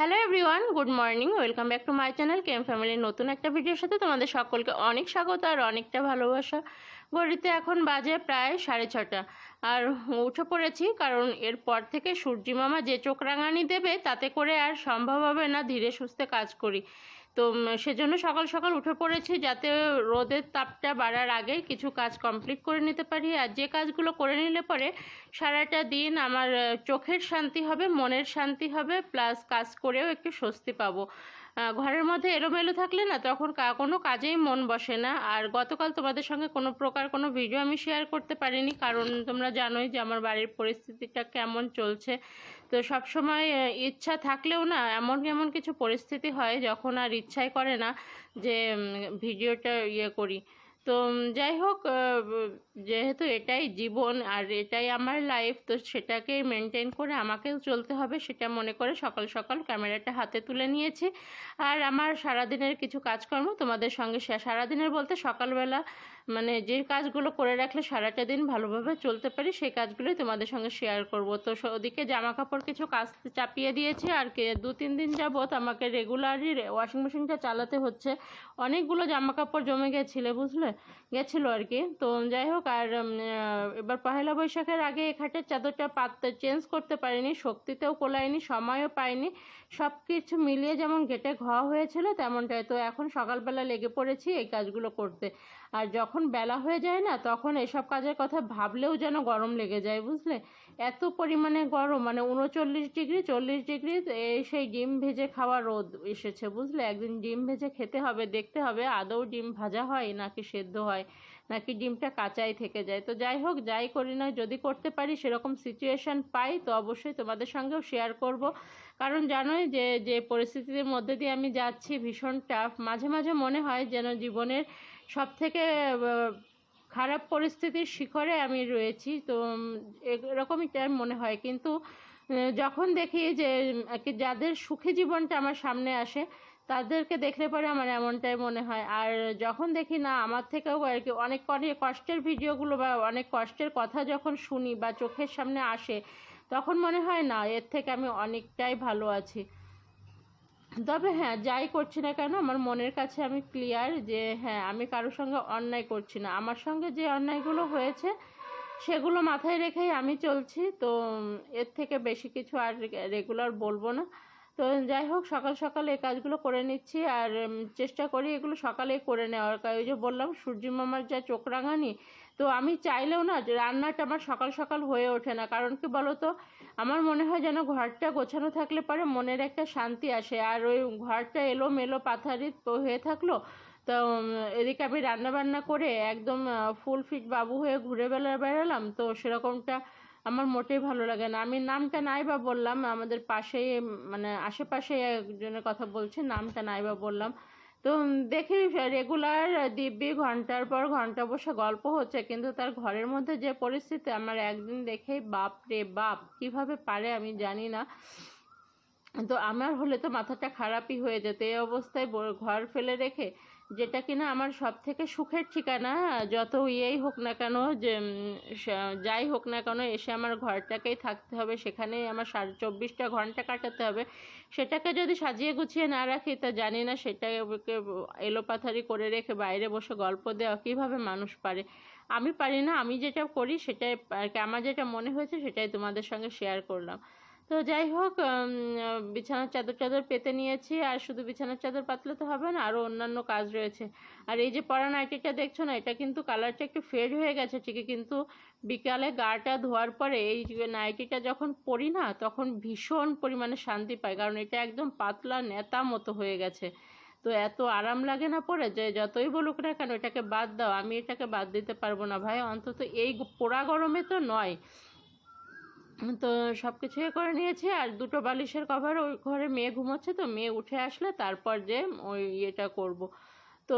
Hello everyone good morning welcome back to my channel কেম ফ্যামিলির নতুন একটা ভিডিওর সাথে তোমাদের সকলকে অনেক স্বাগত আর অনেকটা ভালোবাসা। ঘড়িতে এখন বাজে প্রায় সাড়ে ছটা। আর উঠে পড়েছি কারণ এরপর থেকে সূর্যি মামা যে চোখ রাঙানি দেবে তাতে করে আর সম্ভব হবে না ধীরে সুস্থে কাজ করি। তো সেজন্য সকাল সকাল উঠে পড়েছি যাতে রোদের তাপটা বাড়ার আগে কিছু কাজ কমপ্লিট করে নিতে পারি। আর যে কাজগুলো করে নিলে পরে সারাটা দিন আমার চোখের শান্তি হবে, মনের শান্তি হবে প্লাস কাজ করেও একটু স্বস্তি পাবো। ঘরের মধ্যে এলোমেলো থাকলে না তখন কোনো কাজেই মন বসে না। আর গতকাল তোমাদের সঙ্গে কোনো প্রকার কোনো ভিডিও আমি শেয়ার করতে পারিনি কারণ তোমরা জানোই যে আমার বাড়ির পরিস্থিতিটা কেমন চলছে। তো সবসময় আহ, ইচ্ছা থাকলেও না এমন এমন কিছু পরিস্থিতি হয় যখন আর ইচ্ছাই করে না যে ভিডিওটা ইয়ে করি। তো যাই হোক যেহেতু এটাই জীবন আর এটাই আমার লাইফ তো সেটাকে মেনটেন করে আমাকেও চলতে হবে, সেটা মনে করে সকাল সকাল ক্যামেরাটা হাতে তুলে নিয়েছি। আর আমার সারাদিনের কিছু কাজকর্ম তোমাদের সঙ্গে সারাদিনের বলতে সকালবেলা মানে যে কাজগুলো করে রাখলে সারাটা দিন ভালোভাবে চলতে পারি, সেই কাজগুলোই তোমাদের সঙ্গে শেয়ার করব। তো ওদিকে জামা কাপড় কিছু কাজ চাপিয়ে দিয়েছি আর কি দু তিন দিন যাবৎ আমাকে রেগুলারই ওয়াশিং মেশিনটা চালাতে হচ্ছে। অনেকগুলো জামা কাপড় জমে গেছিলে, বুঝলে? গেছিল আর কি। তো যাই হোক আর এবার পহেলা বৈশাখের আগে এই চাদরটা পাত চেঞ্জ করতে পারিনি, শক্তিতেও কোলায়নি, সময়ও পাইনি সব কিছু মিলিয়ে যেমন গেটে ঘ হয়েছিল তেমনটাই। তো এখন সকালবেলা লেগে পড়েছি এই কাজগুলো করতে। আর যখন বেলা হয়ে যায় না, তখন এসব কাজের কথা ভাবলেও যেন গরম লেগে যায়, বুঝলে? এত পরিমাণে গরম মানে উনচল্লিশ ডিগ্রি, চল্লিশ ডিগ্রি সেই ডিম ভেজে খাওয়া রোদ এসেছে, বুঝলে? একদিন ডিম ভেজে খেতে হবে, দেখতে হবে, আদৌ ডিম ভাজা হয় নাকি সেদ্ধ হয়। নাকি ডিমটা কাঁচাই থেকে যায়। তো যাই হোক, যাই করি না, যদি করতে পারি সেরকম সিচুয়েশন পাই, তো অবশ্যই তোমাদের সঙ্গেও শেয়ার করব। কারণ জানোই যে যে পরিস্থিতির মধ্যে দিয়ে আমি যাচ্ছি, ভীষণ টাফ মাঝে মাঝে মনে হয় যেন জীবনের সব থেকে খারাপ পরিস্থিতির শিখরে আমি রয়েছি। তো এরকমই টাইম মনে হয়। কিন্তু যখন দেখি যে যাদের সুখী জীবনটা আমার সামনে আসে তাদেরকে দেখলে পরে আমার এমনটাই মনে হয়। আর যখন দেখি, না, আমার থেকেও আর কি অনেক অনেক কষ্টের ভিডিওগুলো বা অনেক কষ্টের কথা যখন শুনি বা চোখের সামনে আসে, তখন মনে হয়, না, এর থেকে আমি অনেকটাই ভালো আছি। তবে হ্যাঁ যাই করছি না কেন, আমার মনের কাছে আমি ক্লিয়ার যে হ্যাঁ আমি কারোর সঙ্গে অন্যায় করছি না। আমার সঙ্গে যে অন্যায়গুলো হয়েছে, সেগুলো মাথায় রেখেই আমি চলছি। তো, এর থেকে বেশি কিছু আর রেগুলার বলব না। তো যাই হোক, সকাল সকাল এই কাজগুলো করে নিচ্ছি আর চেষ্টা করি এগুলো সকালেই করে নেওয়ার। ওই যে বললাম, সূর্য মামার যা চোখ রাঙানি, তো আমি চাইলেও না রান্নাটা আমার সকাল সকাল হয়ে ওঠে না। কারণ কি বলো তো আমার মনে হয় যেন ঘরটা গোছানো থাকলে পরে মনের একটা শান্তি আসে। আর ওই ঘরটা এলো মেলো পাথারি হয়ে থাকল, তো এদিকে আমি রান্না বান্না করে একদম ফুল ফিট বাবু হয়ে ঘুরে বেলা বেড়ালাম তো সেরকমটা আমার মোটেই ভালো লাগে না। আমি নামটা নাই বা বললাম, আমাদের পাশেই মানে আশেপাশে একজনের কথা বলছে, নামটা নাই বা বললাম। তো দেখি রেগুলার দিব্যি ঘণ্টার পর ঘণ্টা বসে গল্প হচ্ছে, কিন্তু তার ঘরের মধ্যে যে পরিস্থিতি, আমার একদিন দেখেই বাপ রে বাপ, কীভাবে পারে আমি জানি না। তো আমার হলে তো মাথাটা খারাপই হয়ে যেত। এই অবস্থায় ঘর ফেলে রেখে যেটা কিনা আমার সব থেকে সুখের ঠিকানা, যত ইয়েই হোক না কেন যে যাই হোক না কেন এসে আমার ঘরটাকেই থাকতে হবে। সেখানেই আমার সাড়ে চব্বিশটা ঘণ্টা কাটাতে হবে। সেটাকে যদি সাজিয়ে গুছিয়ে না রাখি, তা জানি না সেটাকে এলোপাথারি করে রেখে বাইরে বসে গল্প দেওয়া কীভাবে মানুষ পারে। আমি পারি না, আমি যেটা করি সেটাই, আর কি আমার যেটা মনে হয়েছে সেটাই তোমাদের সঙ্গে শেয়ার করলাম। তো যাই হোক বিছানার চাদর চাদর পেতে নিয়েছি, আর শুধু বিছানার চাদর পাতলে তো হবে না আরও অন্যান্য কাজ রয়েছে। আর এই যে পরা নাইটিটা দেখছ না, এটা কিন্তু কালারটা একটু ফেড হয়ে গেছে, ঠিকই, কিন্তু বিকালে গাটা ধোয়ার পরে এই নাইটিটা যখন পরি না, তখন ভীষণ পরিমাণে শান্তি পাই, কারণ এটা একদম পাতলা নেতা মতো হয়ে গেছে। তো এত আরাম লাগে না পরে, যে যতই বলুক না কেন, এটাকে বাদ দাও, আমি এটাকে বাদ দিতে পারব না ভাই, অন্তত এই পোড়া গরমে তো নয়। তো সব কিছু করে নিয়েছি, আর দুটো বালিশের কভার ওই ঘরে মেয়ে ঘুমোচ্ছে তো, মেয়ে উঠে আসলে তারপর যে ওই ইয়েটা করব। তো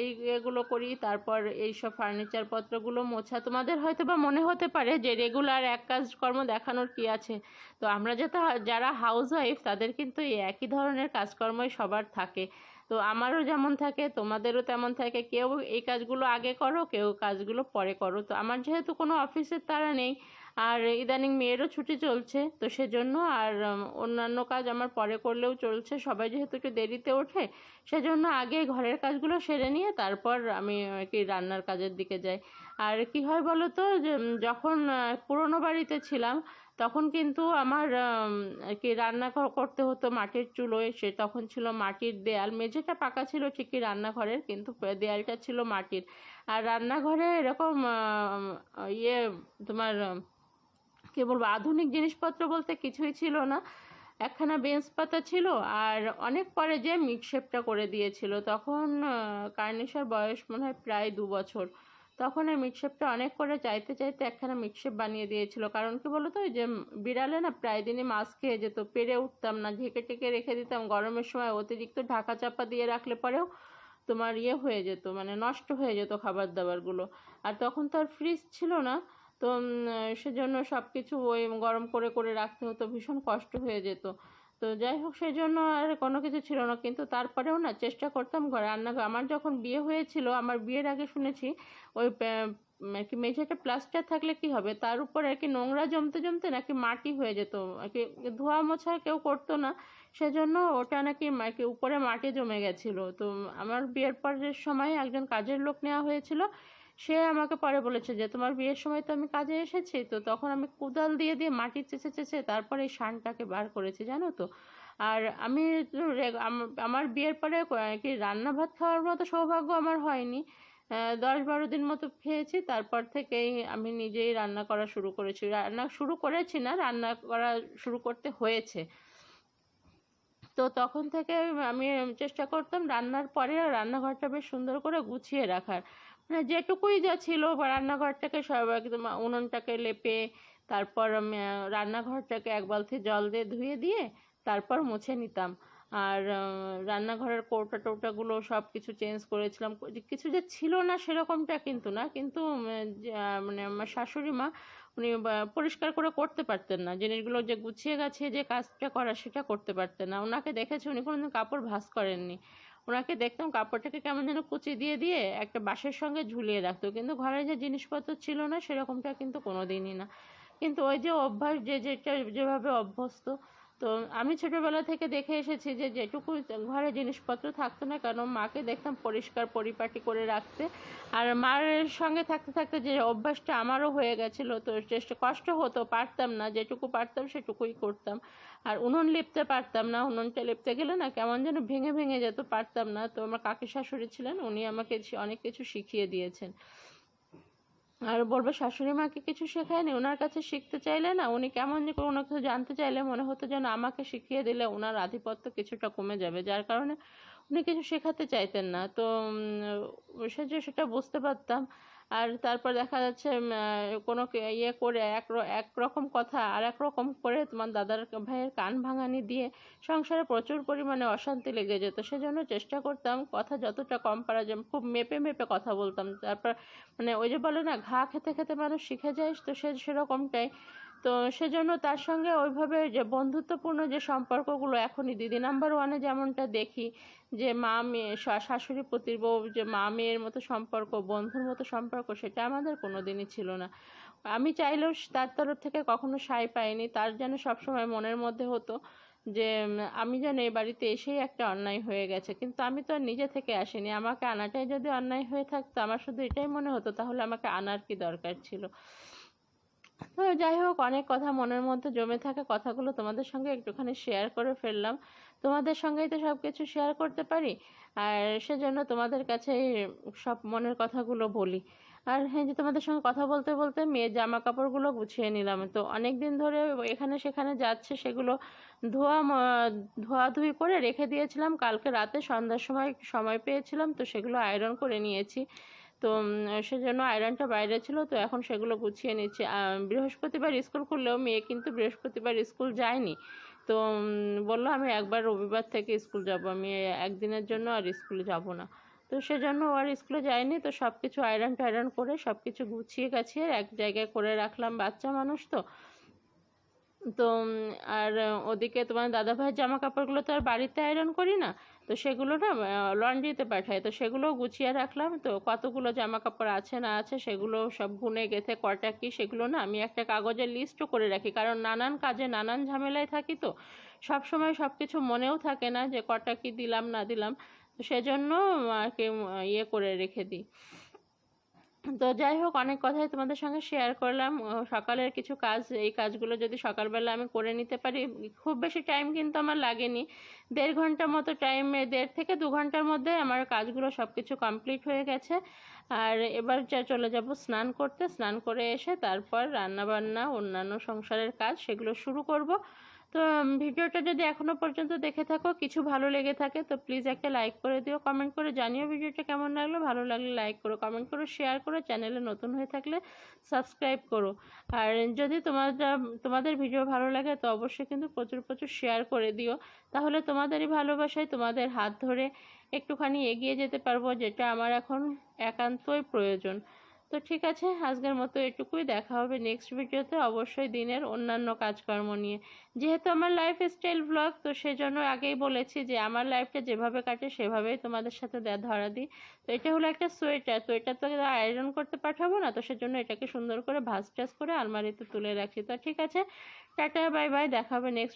এই এগুলো করি, তারপর এই সব ফার্নিচার পত্রগুলো মোছা। তোমাদের হয়তো বা মনে হতে পারে যে রেগুলার এক কাজকর্ম দেখানোর কি আছে? তো আমরা যেটা, যারা হাউস ওয়াইফ তাদের কিন্তু এই একই ধরনের কাজকর্মই সবার থাকে। তো আমারও যেমন থাকে, তোমাদেরও তেমন থাকে। কেউ এই কাজগুলো আগে করো, কেউ কাজগুলো পরে করো। তো আমার যেহেতু কোনো অফিসের তারা নেই, আর ইদানিং মেয়েরও ছুটি চলছে, তো সেজন্য আর অন্যান্য কাজ আমার পরে করলেও চলছে। সবাই যেহেতু একটু দেরিতে ওঠে, সেজন্য আগে ঘরের কাজগুলো সেরে নিয়ে তারপর আমি কি রান্নার কাজের দিকে যাই। আর কি হয় বলো তো যখন পুরোনো বাড়িতে ছিলাম তখন কিন্তু আমার কি রান্না কর- করতে হতো মাটির চুলোয়, সে তখন ছিল মাটির দেয়াল। মেঝেটা পাকা ছিল ঠিকই রান্নাঘরের, কিন্তু দেয়ালটা ছিল মাটির। আর রান্নাঘরে এরকম ইয়ে তোমার, কি বলব, আধুনিক জিনিসপত্র বলতে কিছুই ছিল না। একখানা বেঞ্চ পাতা ছিল আর অনেক পরে যে মিক্সেপটা করে দিয়েছিল। তখন কার্নিশার বয়স মনে হয় প্রায় দু বছর। তখন এই মিক্সেপটা অনেক করে চাইতে চাইতে একখানা মিক্সেপ বানিয়ে দিয়েছিল। কারণ কি বলতো, ওই যে বিড়ালে না প্রায় দিনই মাছ খেয়ে যেত, পেরে উঠতাম না, ঢেকে টেকে রেখে দিতাম। গরমের সময় অতিরিক্ত ঢাকা চাপা দিয়ে রাখলে পরেও তোমার ইয়ে হয়ে যেত মানে নষ্ট হয়ে যেত খাবার দাবারগুলো আর তখন তো আর ফ্রিজ ছিল না, তো সেজন্য সব কিছু ওই গরম করে করে রাখতে হতো, ভীষণ কষ্ট হয়ে যেত। তো যাই হোক সেই জন্য আর কোনো কিছু ছিল না। কিন্তু তারপরেও না চেষ্টা করতাম ঘরে রান্না আমার যখন বিয়ে হয়েছিল, আমার বিয়ের আগে শুনেছি, ওই কি মেঝেটা প্লাস্টার থাকলে কি হবে? তার উপর আর কি নোংরা জমতে জমতে নাকি মাটি হয়ে যেত। আর কি ধোয়া মোছা কেউ করতো না। সেজন্য ওটা নাকি উপরে মাটি জমে গেছিল। তো আমার বিয়ের পরের সময় একজন কাজের লোক নেওয়া হয়েছিল। সে আমাকে পরে বলেছে যে, তোমার বিয়ের সময় তো আমি কাজে এসেছি, তো তখন আমি কোদাল দিয়ে দিয়ে মাটি চেঁচে চেঁচে তারপরে এই শানটাকে বার করেছি, জানো তো। আর আমি আমার বিয়ের পরে কি রান্না ভাত খাওয়ার মতো সৌভাগ্য আমার হয়নি। দশ বারো দিন মতো খেয়েছি, তারপর থেকেই আমি নিজেই রান্না করা শুরু করেছি। রান্না শুরু করেছি না, রান্না করা শুরু করতে হয়েছে। তো তখন থেকে আমি চেষ্টা করতাম রান্নার পরে রান্নাঘরটা বেশ সুন্দর করে গুছিয়ে রাখার। যেটুকুই যা ছিল রান্নাঘরটাকে সব একদম উনুনটাকে লেপে, তারপর রান্নাঘরটাকে এক বালতি জল দিয়ে ধুয়ে দিয়ে তারপর মুছে নিতাম। আর রান্নাঘরের কৌটা টৌটাগুলো সব কিছু চেঞ্জ করেছিলাম। কিছু যে ছিল না সেরকমটা কিন্তু না, কিন্তু মানে আমার শাশুড়ি মা, উনি পরিষ্কার করে করতে পারতেন না। জিনিসগুলো যে গুছিয়ে গাছিয়ে যে কাজটা করা সেটা করতে পারতেন না। ওনাকে দেখেছি, উনি কোনোদিন কাপড় ভাঁজ করেননি। ওনাকে দেখতাম কাপড়টাকে কেমন যেন কুচি দিয়ে দিয়ে একটা বাঁশের সঙ্গে ঝুলিয়ে রাখতো। কিন্তু ঘরে যে জিনিসপত্র ছিল না, সেরকমটা কিন্তু কোনোদিনই না। কিন্তু ওই যে অভ্যাস, যে যেটা যেভাবে অভ্যস্ত তো আমি ছোটবেলা থেকে দেখে এসেছি যে যেটুকু ঘরে জিনিসপত্র থাকতো না কেন, মাকে দেখতাম পরিষ্কার পরিপাটি করে রাখতে। আর মার সঙ্গে থাকতে থাকতে যে অভ্যাসটা আমারও হয়ে গেছিল, তো চেষ্টা কষ্ট হতো, পারতাম না, যেটুকু পারতাম সেটুকুই করতাম। আর উনুন লিপতে পারতাম না, উনুনটা লিপতে গেলে না কেমন যেন ভেঙে ভেঙে যেত, পারতাম না। তো আমার কাকি শাশুড়ি ছিলেন, উনি আমাকে অনেক কিছু শিখিয়ে দিয়েছেন। আর বলব, শাশুড়ি মাকে কিছু শেখায়নি ওনার কাছে শিখতে চাইলে না, উনি কেমন যে কোনো কিছু জানতে চাইলে মনে হতো যেন আমাকে শিখিয়ে দিলে ওনার আধিপত্য কিছুটা কমে যাবে। যার কারণে উনি কিছু শেখাতে চাইতেন না। তো সে সেটা বুঝতে পারতাম আর তারপর দেখা যাচ্ছে কোনো ইয়ে করে এক একরকম কথা আর একরকম করে তোমার দাদার ভাইয়ের কান ভাঙানি দিয়ে সংসারে প্রচুর পরিমাণে অশান্তি লেগে যেত। সেজন্য চেষ্টা করতাম কথা যতটা কম পারা যায়, খুব মেপে মেপে কথা বলতাম। তারপর মানে ওই যে বলে না, ঘা খেতে খেতে মানুষ শিখে যায়, তো সে সেরকমটাই। তো সেজন্য তার সঙ্গে ওইভাবে যে বন্ধুত্বপূর্ণ যে সম্পর্কগুলো এখনই দিদি নাম্বার ওয়ানে যেমনটা দেখি যে মা মেয়ে শাশুড়ি পুতির বউ যে মা মেয়ের মতো সম্পর্ক, বন্ধুর মতো সম্পর্ক সেটা আমাদের কোনো দিনই ছিল না। আমি চাইলেও তার তরফ থেকে কখনো সায় পাইনি। তার যেন সবসময় মনের মধ্যে হতো যে আমি যেন এই বাড়িতে এসেই একটা অন্যায় হয়ে গেছে। কিন্তু আমি তো আর নিজে থেকে আসিনি। আমাকে আনাটাই যদি অন্যায় হয়ে থাকতো, আমার শুধু এটাই মনে হতো, তাহলে আমাকে আনার কি দরকার ছিল? যাই হোক, অনেক কথা মনের মধ্যে জমে থাকা কথাগুলো তোমাদের সঙ্গে একটুখানি শেয়ার করে ফেললাম। তোমাদের সঙ্গেই তো সব কিছু শেয়ার করতে পারি, আর সেজন্য তোমাদের কাছে সব মনের কথাগুলো বলি। আর হ্যাঁ যে তোমাদের সঙ্গে কথা বলতে বলতে মেয়ের জামা কাপড়গুলো গুছিয়ে নিলাম। তো অনেক দিন ধরে এখানে সেখানে যাচ্ছে, সেগুলো ধোয়া ধোয়াধুয়ি করে রেখে দিয়েছিলাম। কালকে রাতে সন্ধ্যার সময় সময় পেয়েছিলাম, তো সেগুলো আয়রন করে নিয়েছি। তো সেজন্য আয়রনটা বাইরে ছিল, তো এখন সেগুলো গুছিয়ে নিচ্ছি। বৃহস্পতিবার স্কুল খুললেও মেয়ে কিন্তু বৃহস্পতিবার স্কুল যায়নি। তো বলল আমি একবার রবিবার থেকে স্কুল যাব, আমি একদিনের জন্য আর স্কুলে যাব না। তো সেজন্য আর স্কুলে যায়নি, তো সব কিছু আয়রন টায়রন করে সব কিছু গুছিয়ে গাছিয়ে এক জায়গায় করে রাখলাম বাচ্চা মানুষ তো। তো আর ওদিকে তোমার দাদা ভাইয়ের জামা কাপড়গুলো তো আর বাড়িতে আয়রন করি না, তো সেগুলো না লন্ড্রিতে পাঠাই, তো সেগুলো গুছিয়ে রাখলাম, তো কতগুলো জামা কাপড় আছে না আছে সেগুলো সব গুনে গেথে কটা কি সেগুলো না আমি একটা কাগজের লিস্টও করে রাখি, কারণ নানান কাজে নানান ঝামেলায় থাকি তো, সব সময় সব কিছু মনেও থাকে না যে কটা কি দিলাম না দিলাম, তো সেজন্য আর কি ইয়ে করে রেখে দিই। তো যাই হোক, অনেক কথাই তোমাদের সঙ্গে শেয়ার করলাম। সকালের কিছু কাজ, এই কাজগুলো যদি সকালবেলা আমি করে নিতে পারি, খুব বেশি টাইম কিন্তু আমার লাগেনি। দেড় ঘণ্টার মতো টাইম দেড় থেকে দু ঘণ্টার মধ্যে আমার কাজগুলো সব কিছু কমপ্লিট হয়ে গেছে। আর এবার যা চলে যাব স্নান করতে। স্নান করে এসে তারপর রান্না বান্না অন্যান্য সংসারের কাজ, সেগুলো শুরু করব। তো ভিডিওটা যদি এখনও পর্যন্ত দেখে থাকো, কিছু ভালো লেগে থাকে, তো প্লিজ একটা লাইক করে দিও কমেন্ট করে জানিও ভিডিওটা কেমন লাগল, ভালো লাগলে লাইক করো কমেন্ট করো শেয়ার করো চ্যানেলে নতুন হয়ে থাকলে সাবস্ক্রাইব করো। আর যদি তোমার তোমাদের ভিডিও ভালো লাগে, তো অবশ্যই কিন্তু প্রচুর প্রচুর শেয়ার করে দিও। তাহলে তোমাদেরই ভালোবাসায় তোমাদের হাত ধরে একটুখানি এগিয়ে যেতে পারব, যেটা আমার এখন একান্তই প্রয়োজন। তো ঠিক আছে, আজকের মতো এটুকুই। দেখা হবে নেক্সট ভিডিওতে অবশ্যই দিনের অন্যান্য কাজকর্ম নিয়ে। যেহেতু আমার লাইফ স্টাইল ব্লগ তো সেজন্য আগেই বলেছি যে আমার লাইফটা যেভাবে কাটে, সেভাবেই তোমাদের সাথে ধরা দিই। তো এটা হলো একটা সোয়েটার তো এটা তো আয়রন করতে পাঠাবো না, তো সেজন্য এটাকে সুন্দর করে ভাঁজ টাজ করে আলমারিতে তুলে রাখি। তো ঠিক আছে, টাটা বাই বাই দেখা হবে নেক্সট